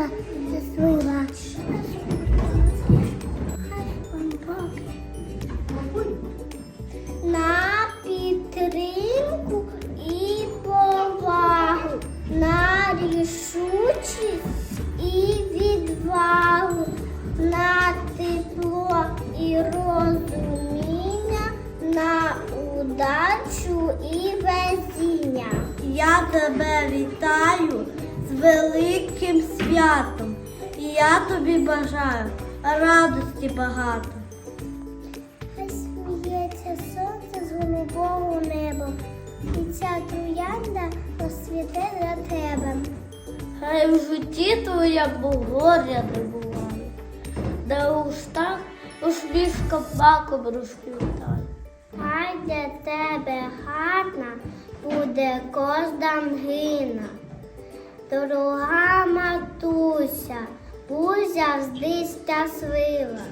Качка заслила. На підтримку і повагу, на рішучість і відвагу, на тепло і розуміння, на удачу і везіння. Я тебе вітаю великим святом. І я тобі бажаю радості багато. Хай сміється сонце з голубого неба, і ця троянда розцвіте для тебе. Хай в житті твоя горя не буває, де у устах усмішка маком розквітає. Хай для тебе гарна буде кожна мгина. Дорога матуся, будь завжди щаслива.